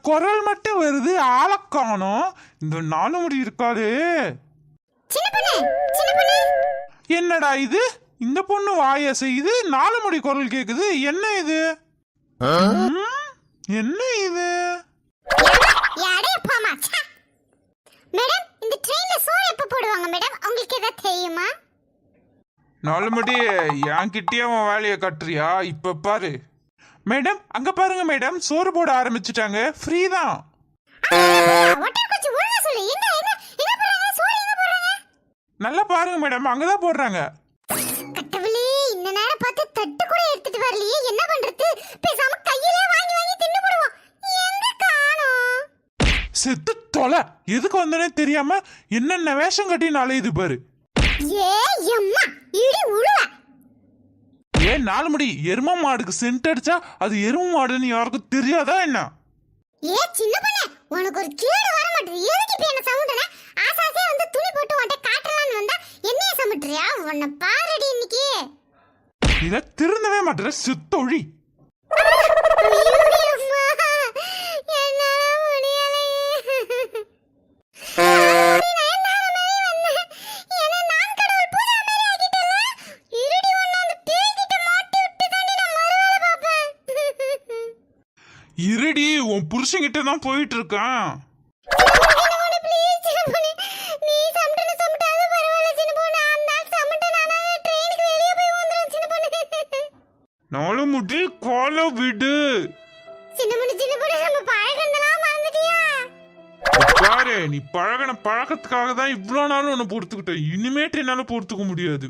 குரல் மட்டும் வருது காணோம். இந்த நாலு முடி இருக்காது. சின்ன பொண்ணு சின்ன பொண்ணு. என்னடா இது? இந்த பொண்ணு வாய செய்யுது நாலு முடி குரல் கேக்குது. என்ன இது? என்ன இது. மேடம் இந்த ட்ரெயின்ல சோறு எப்ப போடுவாங்க மேடம்? உங்களுக்கு ஏதாவது தெரியுமா? நாலு முடி என்கிட்டயே உன் வேலையை கட்டுறியா? இப்ப பாரு. மேடம் அங்க பாருங்க மேடம் சோறு போட ஆரம்பிச்சிட்டாங்க. ஃப்ரீ தான். நல்லா பாருங்க மேடம் அங்கதான் போடுறாங்க. செத்து தொலை. எதுக்கு வந்தனே தெரியாம என்னென்ன வேஷம் கட்டி நாளையுது பாரு. ஏ எம்மா இடி உழுவ. ஏன் நாலு முடி எரும மாடுக்கு சென்ட் அடிச்சா அது எரும மாடுன்னு யாருக்கும் தெரியாதா என்ன? ஏ சின்ன பொண்ணு உனக்கு ஒரு கேடு வர மாட்டேது. எதுக்கு இப்ப என்ன சவுண்டன ஆசாசே வந்து துணி போட்டு உன்ட்ட காட்டலாம்னு வந்தா என்னைய சமட்டுறியா? உன்னை பாருடி இன்னைக்கு. இத திருந்தவே மாட்டேற செத்தொழி. ஐயோ, அம்மா. என்னால முடியலையே. அப்படி நான் என்னால மாதிரி வந்தேன். என்னை நான் கடவுள் பூஜா மாதிரி ஆக்கிட்டல்ல? இருடி உன்னை அந்த பேய்கிட்ட மாட்டி விட்டு தாண்டி நான் மறுவேளை பார்ப்பேன். இருடி உன் புருஷன்கிட்ட தான் போயிட்டு இருக்கான் சின்ன பொண்ணு, please, சின்ன பொண்ணு. நீ சமட்டுன்னு சமட்டாலும் பரவாயில்ல, சின்ன பொண்ணு. அந்த நாள் சமட்டு நானாவே ட்ரெயினுக்கு வெளியே போய் வந்துடுறேன், சின்ன பொண்ணு. நாலு முடி கால விடு. பாரு நீ பழகின பழக்கத்துக்காக தான் இவ்வளோ நாள் உன்னை பொறுத்துக்கிட்டேன். இனிமேட்டு என்னால பொறுத்துக்க முடியாது.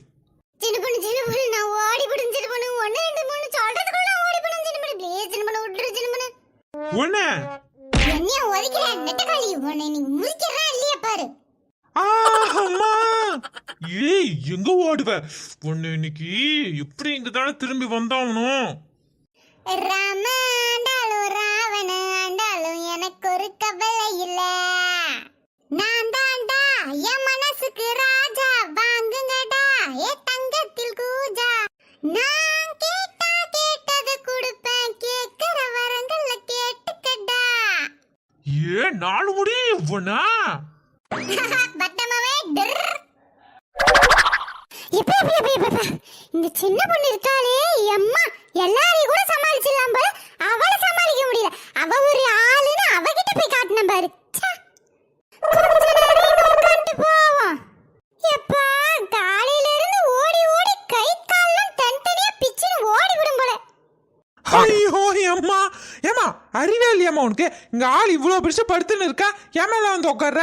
உன்ன? என்னைய ஒதுக்கிற நெட்டக்காளி, உன்னை இன்னைக்கு முறிக்கிறேன் இல்லையா பாரு. அம்மா ஏய் எங்க ஓடுவ? உன்னை இன்னைக்கு எப்படி இங்க தானே திரும்பி வந்தாகணும்? ராம நாலு முடி உன்னா பட்டமாவே இந்த சின்ன பொண்ணு இருக்காளே அம்மா எல்லாரையும் கூட சமாளிச்சிடலாம் போல அவளை சமாளிக்க முடியல அவ ஒரு ஆளுன்னு அவகிட்ட போய் காட்டின பாரு ச்சே. கொஞ்ச நேரம் இங்க உட்கார்ந்துட்டு போவோம். எப்பா, காலையில இருந்து ஓடி ஓடி கை கால்லாம் தனித்தனியா பிச்சுன்னு ஓடி விடும் போல ஐயோ அம்மா ஏமா அறிவே இல்லையாம்மா உனக்கு இங்க ஆள் படுத்துன்னு இருக்கா? ஏன் மேல வந்து உட்கார்ற?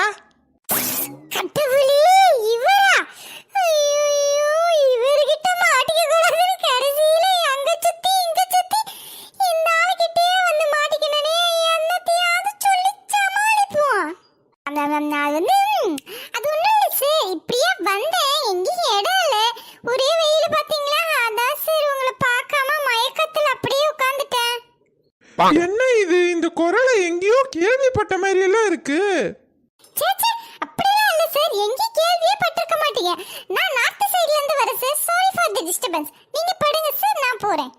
கேள்விப்பட்ட மாதிரி எல்லாம் இருக்கு. சே சே அப்படிலாம் இல்ல சார் எங்க கேள்வியே பட்டிருக்க மாட்டீங்க. நான் நார்த் சைடுல இருந்து வரேன் sir sorry for the disturbance நீங்க படுங்க சார் நான் போறேன்.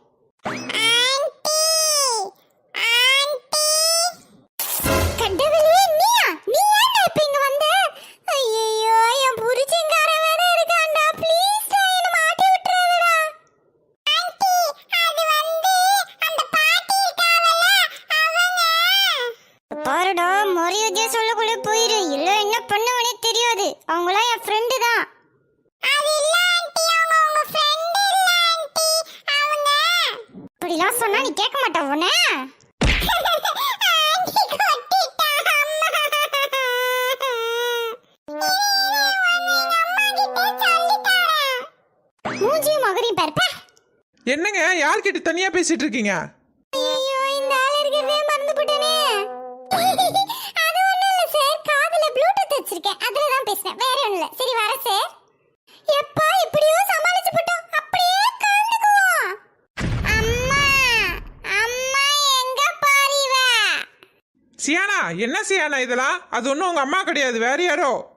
அம்மா அம்மா எங்க பாரிவ சியானா என்ன சியானா இதெல்லாம்? அது ஒன்றும் உங்க அம்மா கிடையாது. வேற யாரோ?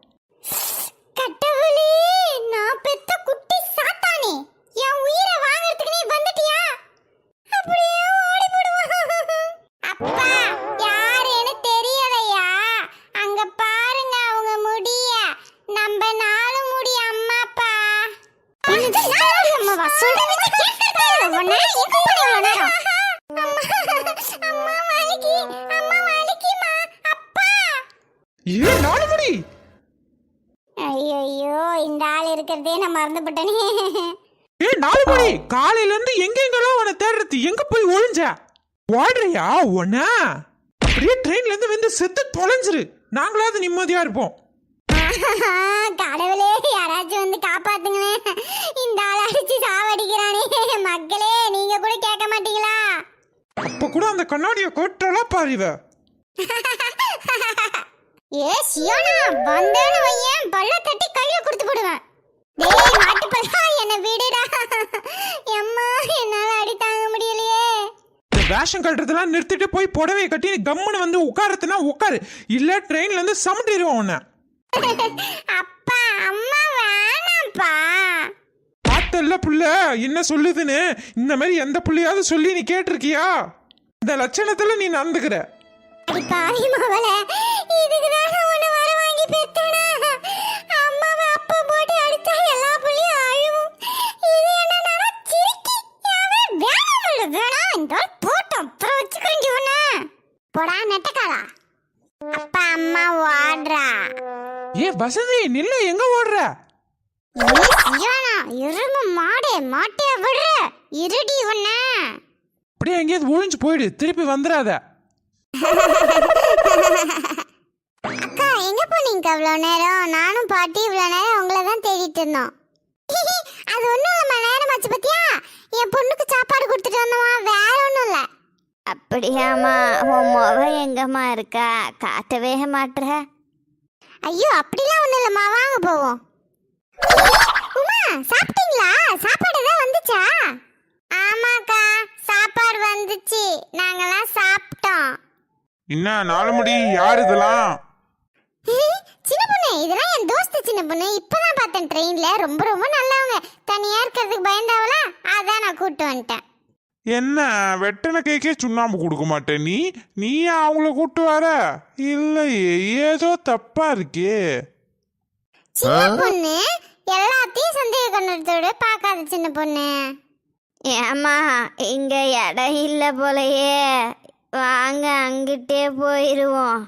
தேடுறது எங்க போய் ஒளிஞ்ச ஓடுறியா உன்ன? அப்படியே ட்ரெயின்ல இருந்து வந்து செத்து தொலைஞ்சிரு. நாங்களாவது நிம்மதியா இருப்போம். கடவுளே யாராச்சும் வந்து காப்பாத்துங்களேன் இந்த ஆள் அடிச்சு சாவடிக்கிறானே. மக்களே நீங்க கூட கேட்க மாட்டீங்களா? அப்ப கூட அந்த கண்ணாடிய கொட்டலாம் பாருவ ஏ சியோனா வந்தேன்னு வையேன் பல்ல தட்டி கையில கொடுத்து போடுவேன். டேய் மாட்டு பல்லா என்ன விடுடா. இந்த வேஷம் கட்டுறதெல்லாம் நிறுத்திட்டு போய் புடவைய கட்டி கம்முன்னு வந்து உட்காரத்துனா உட்காரு. இல்ல ட்ரெயின்ல இருந்து சமட்டிடுவோம் உன்னை. அப்பா அம்மா வேணாம்ப்பா. பார்த்தல்ல புள்ள என்ன சொல்லுதுன்னு? இந்த மாதிரி எந்த புள்ளையாவது சொல்லி நீ கேட்டிருக்கியா? இந்த லட்சணத்துல நீ நடந்துக்கிற. இதுக்கு தான் நெட்டக்காலா அப்பா அம்மா ஓடுறா. ஏ வசதி நில்ல எங்க ஓடுற? இரும்பு மாடே மாட்டே விடுற? இருடி உன்னை. அப்படியே எங்கேயாவது ஒழிஞ்சு போயிடு திருப்பி வந்துடாத அக்கா எங்க போனீங்க அவ்வளோ நேரம்? நானும் பாட்டி இவ்வளோ நேரம் உங்களை தான் தேடிட்டு இருந்தோம். அது ஒன்றும் இல்லைம்மா நேரம் ஆச்சு பத்தியா? என் பொண்ணுக்கு சாப்பாடு கொடுத்துட்டு வந்தோமா வேற ஒன்றும் இல்லை. அப்படியாம்மா உன் முகம் எங்கம்மா இருக்கா? காட்டவே மாட்டுற. ஐயோ அப்படிலாம் ஒன்றும் இல்லைம்மா வாங்க போவோம். உமா சாப்பிட்டீங்களா? சாப்பாடு தான் வந்துச்சா? ஆமாக்கா சாப்பாடு வந்துச்சு. நாங்கெல்லாம் சாப்பிட்டோம். என்ன நாலு முடி யார் இதெல்லாம்? சின்ன பொண்ணு இதெல்லாம் என் தோஸ்து சின்ன பொண்ணு. இப்பதான் பார்த்தேன் ட்ரெயின்ல ரொம்ப ரொம்ப நல்லவங்க. தனியா இருக்கிறதுக்கு பயந்தாவல அதான் நான் கூட்டு வந்துட்டேன். என்ன வெட்டன கேக்கே சுண்ணாம்பு கொடுக்க மாட்டேன் நீ? நீ அவங்கள கூட்டு வர? இல்லையே ஏதோ தப்பா இருக்கே. சின்ன பொண்ணு எல்லாத்தையும் சந்தேக கண்ணத்தோட பார்க்காத சின்ன பொண்ணு. ஏம்மா இங்க இடம் இல்லை போலயே. வாங்க அங்கிட்டே போயிடுவோம்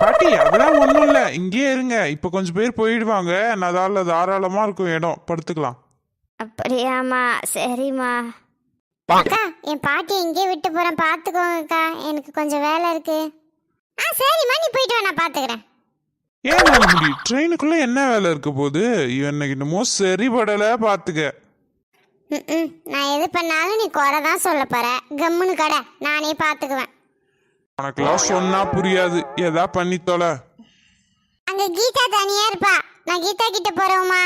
பாட்டி அதெல்லாம் ஒன்றும் இல்லை. இங்கேயே இருங்க. இப்போ கொஞ்சம் பேர் போயிடுவாங்க. அதால தாராளமா இருக்கும் இடம். படுத்துக்கலாம். அப்படியாம்மா. சரிம்மா. அக்கா என் பாட்டி இங்கே விட்டு போறேன். பாத்துக்கோங்கக்கா எனக்கு கொஞ்சம் வேலை இருக்கு. ஆ சரிம்மா நீ போயிட்டு வா நான் பாத்துக்கிறேன். ஏன் முடி ட்ரெயினுக்குள்ள என்ன வேலை இருக்க போகுது? எனக்கு என்னமோ சரிபடலை பார்த்துக்க ம்ம். நான் எது பண்ணாலும் நீ குறை தான் சொல்ல போற. கம்முன்னு கடை. நானே பாத்துக்குவேன். உனக்கெல்லாம் சொன்னா புரியாது. எதா பண்ணி தொலை. அங்க கீதா தனியா இருப்பா. நான் கீதா கிட்ட போறோமா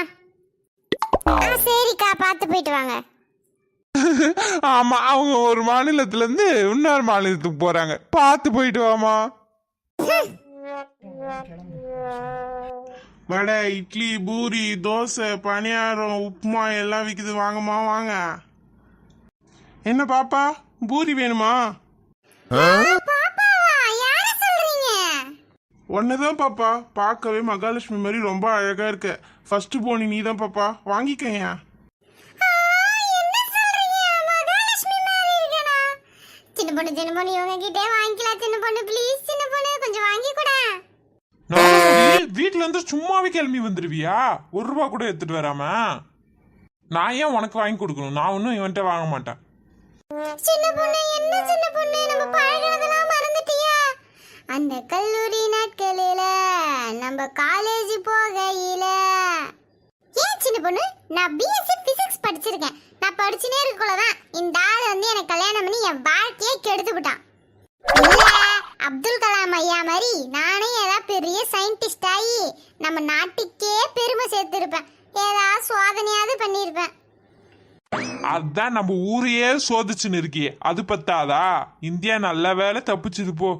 ஆ சரிக்கா பார்த்து போயிட்டு வாங்க. ஆமா அவங்க ஒரு மாநிலத்துல இருந்து இன்னொரு மாநிலத்துக்கு போறாங்க. பார்த்து போயிட்டு வாமா வடை இட்லி பூரி தோசை பணியாரம் உப்புமா எல்லாம் விற்குது வாங்கம்மா வாங்க. என்ன பாப்பா? பூரி வேணுமா? பாப்பாவா யார சொல்றீங்க? ஒன்னதான் பாப்பா. பார்க்கவே மகாலட்சுமி மாதிரி ரொம்ப அழகா இருக்க. ஃபர்ஸ்ட் போனி நீ தான் பாப்பா. வாங்கிக்கயா ஆ, என்ன சொல்றீங்க மகாலட்சுமி மாதிரி இருக்கேனா சின்ன பொண்ணு சின்ன பொண்ணு இவங்க கிட்டே வாங்கிக்கலாம் சின்ன பொண்ணு. ப்ளீஸ் சின்ன பொண்ணு கொஞ்சம் வாங்கி கூட. வீட்ல இருந்து சும்மாவே கிளம்பி வந்துருவியா? ஒரு ரூபா கூட எடுத்துட்டு வராம? நான் ஏன் உனக்கு வாங்கி கொடுக்கணும்? நான் ஒன்றும் இவன்ட்ட வாங்க மாட்டேன். சின்ன பொண்ணு என்ன சின்ன பொண்ணு? நம்ம பழகினதெல்லாம் மறந்துட்டியா? அந்த கல்லூரி நாட்களில நம்ம காலேஜ் போகையில. ஏன் சின்ன பொண்ணு? நான் பிஎஸ்சி பிசிக்ஸ் படிச்சிருக்கேன். நான் படிச்சுனே இருக்கக்குள்ளதான் இந்த ஆள் வந்து எனக்கு கல்யாணம் பண்ணி என் வாழ்க்கையே கெடுத்து விட்டான். அப்துல் கலாம் ஐயா மாதிரி நானே ஏதாவது பெரிய சயின்டிஸ்ட் ஆகி நம்ம நாட்டுக்கே பெருமை சேர்த்திருப்பேன். ஏதாவது சோதனையாவது பண்ணியிருப்பேன் அதான் நம்ம ஊரையே சோதிச்சுன்னு இருக்கியே. அது பத்தாதா? இந்தியா நல்ல வேலை தப்பிச்சுது போ.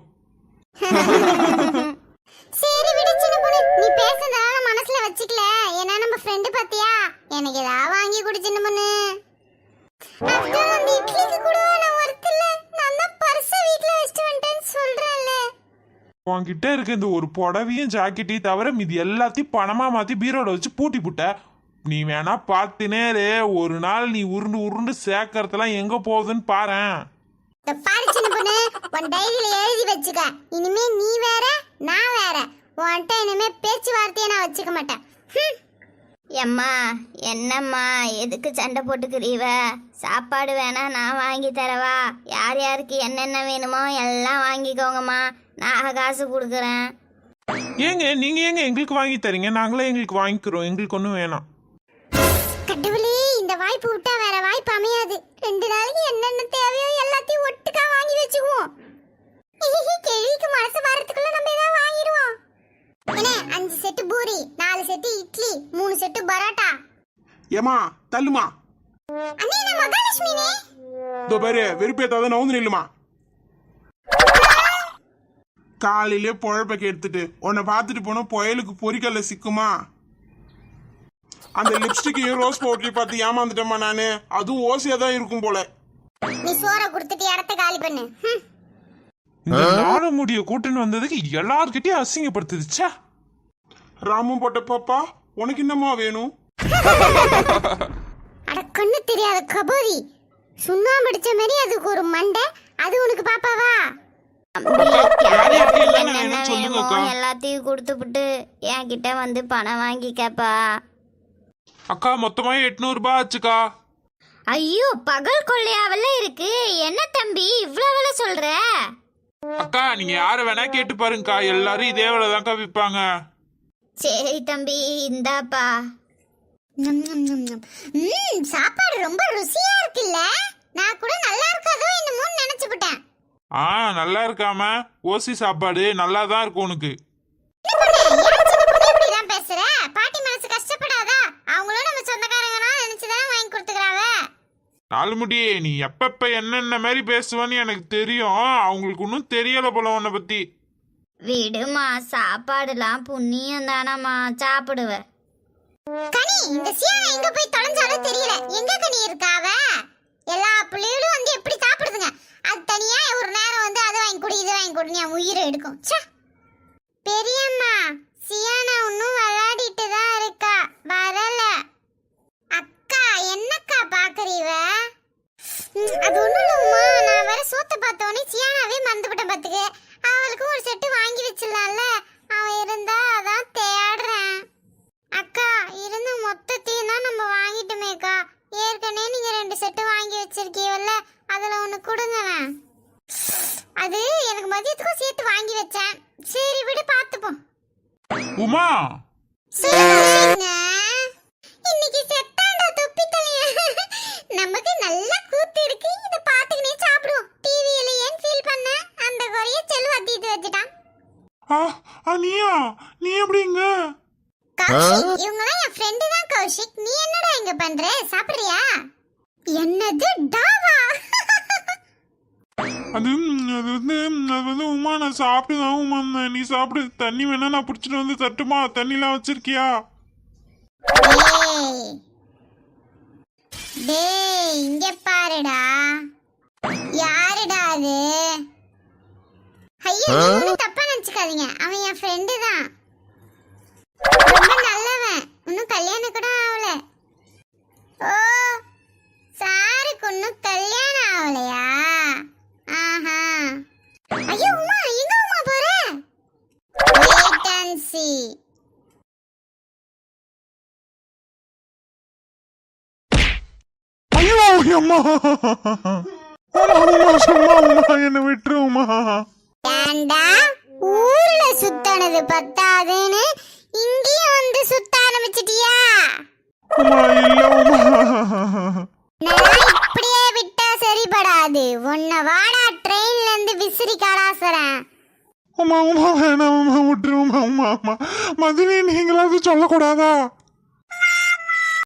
சரி விடு சின்ன பொண்ணு. நீ பேசுறதால நான் மனசுல வச்சுக்கல. ஏன்னா நம்ம ஃப்ரெண்டு பாத்தியா? எனக்கு ஏதாவது வாங்கி கொடு சின்ன பொண்ணு. அந்த இட்லிக்கு கூட நான் ஒருத்தல நான் தான் பர்ஸ வீட்ல வச்சுட்டு வந்துட்டேன்னு சொல்றேன்ல. உன்கிட்ட இருக்க இந்த ஒரு புடவையும் ஜாக்கெட்டையும் தவிர மீதி எல்லாத்தையும் பணமா மாத்தி பீரோட வச்சு பூட்டி புட்ட. நீ வேணா பார்த்துனே இரு. ஒரு நாள் நீ உருண்டு உருண்டு சேர்க்கறதெல்லாம் எங்க போகுதுன்னு பாரேன். இந்த பாரு சின்ன பொண்ணு உன் டைரியில எழுதி வச்சுக்க. இனிமே நீ வேற நான் வேற. உன்கிட்ட இனிமே பேச்சுவார்த்தையை நான் வச்சுக்க மாட்டேன். ஹம். எம்மா என்னம்மா எதுக்கு சண்டை போட்டுக்கிறீவ? சாப்பாடு வேணா நான் வாங்கி தரவா? யார் யாருக்கு என்னென்ன வேணுமோ எல்லாம் வாங்கிக்கோங்கம்மா. நான் காசு கொடுக்குறேன். ஏங்க நீங்க ஏங்க எங்களுக்கு வாங்கி தரீங்க? நாங்களே எங்களுக்கு வாங்கிக்கிறோம். எங்களுக்கு ஒன்றும் வேணாம். கடவுளே இந்த வாய்ப்பு விட்டா வேற வாய்ப்பு அமையாது. ரெண்டு நாளைக்கு என்னென்ன தேவையோ எல்லாத்தையும் ஒட்டுக்கா வாங்கி வச்சுக்குவோம். கேள்விக்கு மனசு வரதுக்குள்ள நம்ம ஏதாவது வாங்கிடுவோம். அஞ்சு செட்டு பூரி நாலு செட்டு இட்லி மூணு செட்டு பரோட்டா? ஏமா தள்ளுமா? அண்ணே நான் மகாலட்சுமினே. இதோ பாரு வெறுப்பேத்தாத நவுந்து நில்லுமா? காலையிலே பொழப்ப எடுத்துட்டு உன்னை பார்த்துட்டு போனா புயலுக்கு பொறிக்கல்ல சிக்குமா? அந்த லிப்ஸ்டிக்கையும் ரோஸ் பவுடரையும் பார்த்து ஏமாந்துட்டேம்மா நானு. அதுவும் ஓசியா தான் இருக்கும் போல. நீ சோற கொடுத்துட்டு இடத்த காலி பண்ணு. இந்த நாடு முடிய கூட்டுன்னு வந்ததுக்கு எல்லார்கிட்டயும் அசிங்கப்படுத்துதுச்சா ராமு போட்ட பாப்பா உனக்கு என்னம்மா வேணும்? அட கண்ணு தெரியாத கபோதி. சுண்ணாம்பு அடிச்ச மாதிரி அதுக்கு ஒரு மண்டை. அது உனக்கு பாப்பாவா? எல்லாத்தையும் கொடுத்துப்புட்டு என்கிட்ட வந்து பணம் வாங்கிக்கப்பா. அக்கா மொத்தமா எட்நூறு ரூபாய் ஆச்சுக்கா. ஐயோ பகல் கொள்ளையாவல்ல இருக்கு. என்ன தம்பி இவ்வளவு விலை சொல்ற? அக்கா நீங்க யார வேணா கேட்டு பாருங்கக்கா. எல்லாரும் இதே வேலை தான்க்கா விற்பாங்க சரி தம்பி இந்தாப்பா. நம், நம், நம், நம். ம் சாப்பாடு ரொம்ப ருசியா இருக்குல்ல? நான் கூட நல்லா இருக்காதோ என்னமோன்னு நினைச்சுக்கிட்டேன் ஆ நல்லா இருக்காம. ஓசி சாப்பாடு நல்லா தான் இருக்கும் உனக்கு. நாலுமுடி நீ எப்பப்ப என்னென்ன மாதிரி பேசுவேன்னு எனக்கு தெரியும். அவங்களுக்கு ஒன்றும் தெரியல போல உன்னை பத்தி. விடுமா சாப்பாடுலாம் புண்ணியம் தானம்மா சாப்பிடுவேன் கனி இந்த சியானா எங்க போய் தொலைஞ்சாலும் தெரியல. எங்க கனி இருக்காவ எல்லா பிள்ளைகளும் வந்து எப்படி சாப்பிடுதுங்க? அது தனியா ஒரு நேரம் வந்து அதை வாங்கி கொடு இதை வாங்கி கொடுன்னு என் உயிரை எடுக்கும். ச்சே. பெரியம்மா சியானா இன்னும் விளையாடிட்டு தான் இருக்கா. வரல. அக்கா என்னக்கா பாக்குறீவ அது ஒண்ணும் இல்லம்மா. நான் வேற சோத்த பார்த்தோன்னே சியானாவே மறந்துவிட்டேன் பாத்துக்க. அவளுக்கும் ஒரு செட்டு வாங்கி வச்சிடலாம்ல. அவன் இருந்தா அதான் தேடுறேன். அக்கா இருந்த மொத்தத்தையும் தான் நம்ம வாங்கிட்டோமேக்கா ஏற்கனவே நீங்க ரெண்டு செட்டு வாங்கி வச்சிருக்கீங்கல்ல அதுல ஒண்ணு கொடுங்களேன் அது எனக்கு மதியத்துக்கும் சேர்த்து வாங்கி வச்சேன். சரி விடு பார்த்துப்போம் உமா சரிங்க. இன்னைக்கு செத்தாண்டா தொப்பி தலையா நமக்கு நல்ல கூத்து இருக்கு இத பாத்துக்கினே சாப்பிடுவோம் டிவியில ஏன் ஃபீல் பண்ண அந்த குறைய செல்வா தீத்து வச்சுட்டான். ஆ ஆ, நீயா? நீ எப்படிங்க? கௌஷிக் இவங்கலாம் என் ஃப்ரெண்டு தான் கௌஷிக். நீ என்னடா இங்க பண்ற? சாப்பிடுறியா? என்னது டாவா? அது வந்து அது வந்து உமா நான் சாப்பிட்டு தான் உமா. நீ சாப்பிடு. தண்ணி வேணா நான் பிடிச்சிட்டு வந்து தட்டுமா? தண்ணிலாம் வச்சிருக்கியா? டேய் டேய் இங்க பாருடா. ஐயோ தப்பா நினைச்சுக்காதீங்க. அவன் என் ஃப்ரெண்டு தான். ரொம்ப நல்லவன். இன்னும் கல்யாணம் கூட ஆகல ஓ சாருக்கு இன்னும் கல்யாணம் ஆகலையா ஆஹா. ஐயோ உமா எங்க உமா போற? Wait and see. ஐயோ அம்மா. உமா உமா சும்மா உமா என்னை விட்டுரு உமா. ஏண்டா ஊர்ல சுத்தானது பத்தாதுன்னு இங்கேயும் வந்து சுத்த ஆரம்பிச்சிட்டியா? உமா இல்ல உமா நான் இப்படியே விட்டா சரிபடாது. உன்னை வாடா ட்ரெயின்ல இருந்து விசிறி கலாசுறேன். உமா உமா வேணாம் உமா விட்டுரு உமா உமா உமா. மதினி நீங்களாவது சொல்லக்கூடாதா?